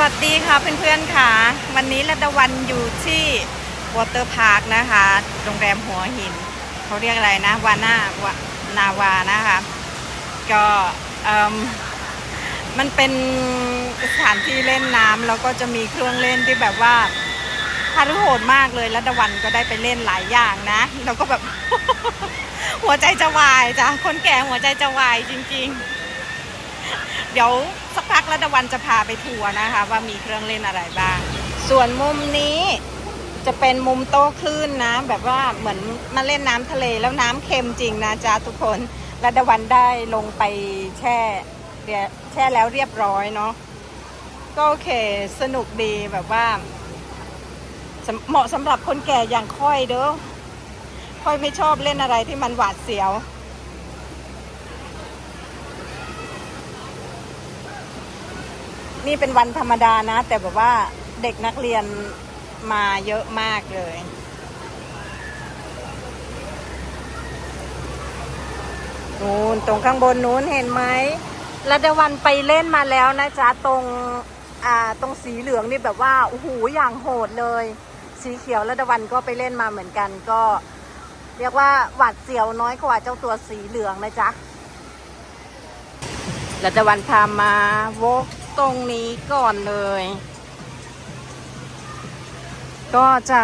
วัสดีค่ะเพื่อนๆค่ะ วันนี้ระดวันอยู่ที่วอเตอร์พาร์คนะคะโรงแรมหัวหิน เขาเรียกอะไรนะวานาวานาวานะคะก็มมันเป็นสถานที่เล่นน้ำแล้วก็จะมีเครื่องเล่นที่แบบว่าฮารุโหดมากเลยระดวันก็ได้ไปเล่นหลายอย่างนะแล้วก็แบบ หัวใจจะวายจ้ะคนแก่หัวใจจะวายจริง ๆ เดี๋ยวสักพักระดวันจะพาไปทัวร์นะคะ ว่ามีเครื่องเล่นอะไรบ้าง ส่วนมุมนี้จะเป็นมุมโต้คลื่นนะ แบบว่าเหมือนมาเล่นน้ำทะเลแล้วน้ำเค็มจริงนะจ๊ะทุกคนระดวันได้ลงไปแช่แช่แล้วเรียบร้อยเนาะก็โอเคสนุกดีแบบว่า เหมาะสำหรับคนแก่อย่างค่อยเด้อค่อยไม่ชอบเล่นอะไรที่มันหวาดเสียว นี่เป็นวันธรรมดานะ แต่แบบว่าเด็กนักเรียนมาเยอะมากเลย นู้นตรงข้างบนนู้นเห็นไหมระดวันไปเล่นมาแล้วนะจ๊ะ ตรงอ่าตรงสีเหลืองนี่แบบว่าโอ้โหอย่างโหดเลย สีเขียวระดวันก็ไปเล่นมาเหมือนกันก็ เรียกว่าหวาดเสียวน้อยกว่าเจ้าตัวสีเหลืองนะจ๊ะรัตวันพามาโวก ตรงนี้ก่อนเลย ก็จะ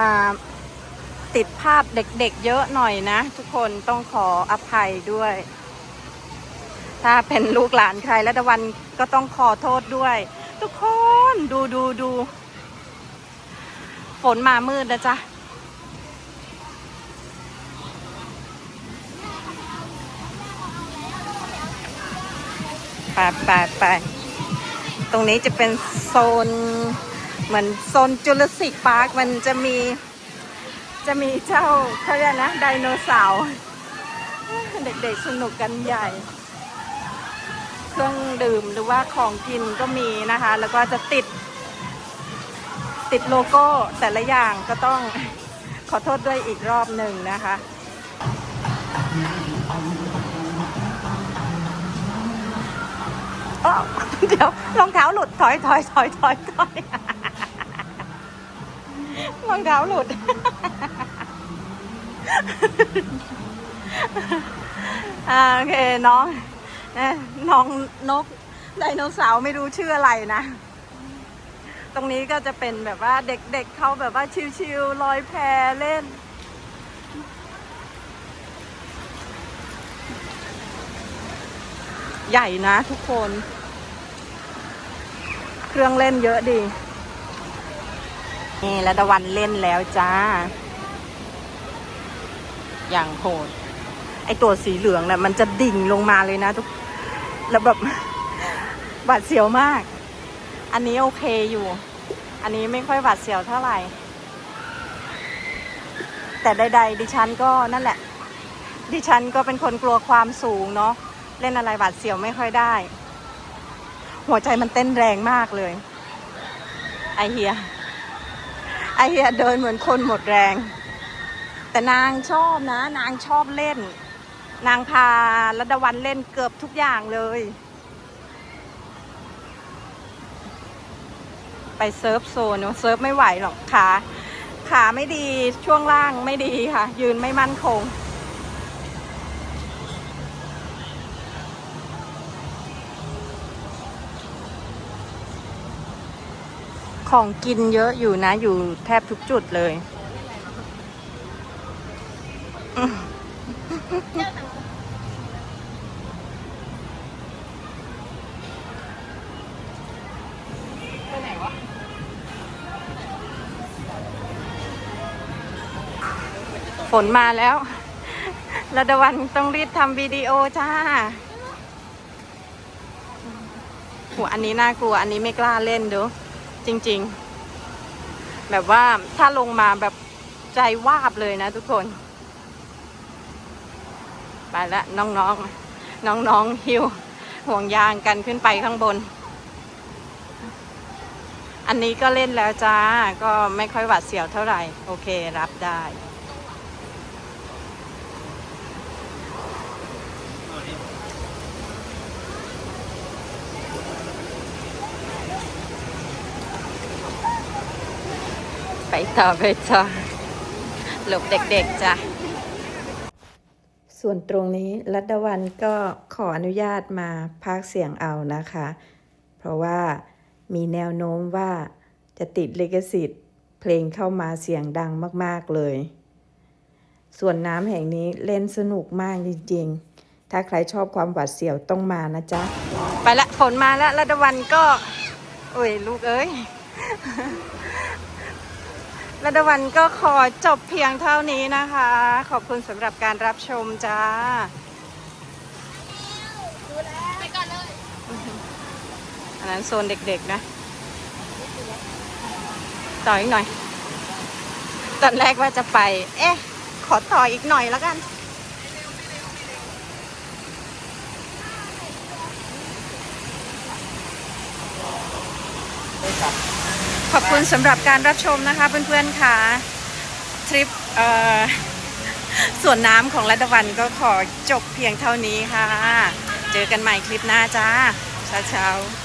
ติดภาพเด็กๆเยอะหน่อยนะ ทุกคนต้องขออภัยด้วย ถ้าเป็นลูกหลานใครรัตวันก็ต้องขอโทษด้วย ทุกคนดูดูดู ฝนมามืดนะจ๊ะไปไปไป ตรงนี้จะเป็นโซนเหมือนโซนจุลศิกพาร์ค มันจะมีจะมีเจ้าเขาเรียกนะไดโนเสาร์เด็กๆสนุกกันใหญ่ เครื่องดื่มหรือว่าของกินก็มีนะคะ แล้วก็จะติด ติดโลโก้แต่ละอย่างก็ต้องขอโทษด้วยอีกรอบหนึ่งนะคะ อ้อเดี๋ยวรองเท้าหลุดถอยถอยถอยถอยถอยรองเท้าหลุด อ่าโอเคน้องนะน้องนกไดโนเสาร์ไม่รู้ชื่ออะไรนะ ตรงนี้ก็จะเป็นแบบว่าเด็กๆเเขาแบบว่าชิวๆลอยแพเล่น ใหญ่นะทุกคน เครื่องเล่นเยอะดี นี่ระดวันเล่นแล้วจ้า อย่างโหด ไอตัวสีเหลืองน่ะมันจะดิ่งลงมาเลยนะทุก แล้วแบบบาดเสียวมาก อันนี้โอเคอยู่ อันนี้ไม่ค่อยบาดเสียวเท่าไหร่ แต่ใดๆดิฉันก็นั่นแหละ ดิฉันก็เป็นคนกลัวความสูงเนาะ เล่นอะไรบาดเสียวไม่ค่อยได้ หัวใจมันเต้นแรงมากเลย ไอเฮีย ไอเฮียเดินเหมือนคนหมดแรง แต่นางชอบนะ นางชอบเล่น นางพาระดวันเล่นเกือบทุกอย่างเลย ไปเซิร์ฟโซนเนอะเซิร์ฟไม่ไหวหรอกขาขาไม่ดีช่วงล่างไม่ดีค่ะ ยืนไม่มั่นคง ของกินเยอะอยู่นะ อยู่แทบทุกจุดเลยอืมฝนมาแล้วระดวันต้องรีบทำวิดีโอจ้าโหอันนี้น่ากลัว อันนี้ไม่กล้าเล่นเดู จริง ๆ แบบว่าถ้าลงมาแบบใจวาบเลยนะทุกคน ไปแล้วน้องๆ น้องๆหิวห่วงยางกันขึ้นไปข้างบน อันนี้ก็เล่นแล้วจ้า ก็ไม่ค่อยหวาดเสียวเท่าไหร่ โอเค รับได้ ไปต่อไปต่อหลบเด็กๆจ้ะ ส่วนตรงนี้รัตดวันก็ขออนุญาตมาพากย์เสียงเอานะคะ เพราะว่ามีแนวโน้มว่าจะติดลิขสิทธิ์เพลงเข้ามาเสียงดังมากๆเลย ส่วนน้ำแห่งนี้เล่นสนุกมากจริงๆ ถ้าใครชอบความหวาดเสียวต้องมานะจ๊ะ ไปละฝนมาแล้วรัตดวันก็ โอ้ยลูกเอ้ย รัตดวันก็ขอจบเพียงเท่านี้นะคะ ขอบคุณสำหรับการรับชมจ้าไปก่อนเลย อันนั้นโซนเด็กๆนะ ต่ออีกหน่อย ตอนแรกว่าจะไป เอ๊ะ ขอต่ออีกหน่อยแล้วกัน ขอบคุณสำหรับการรับชมนะคะเพื่อนๆค่ะทริปส่วนน้ำของรัตวันก็ขอจบเพียงเท่านี้ค่ะ เจอกันใหม่คลิปหน้าจ้าเช้าๆ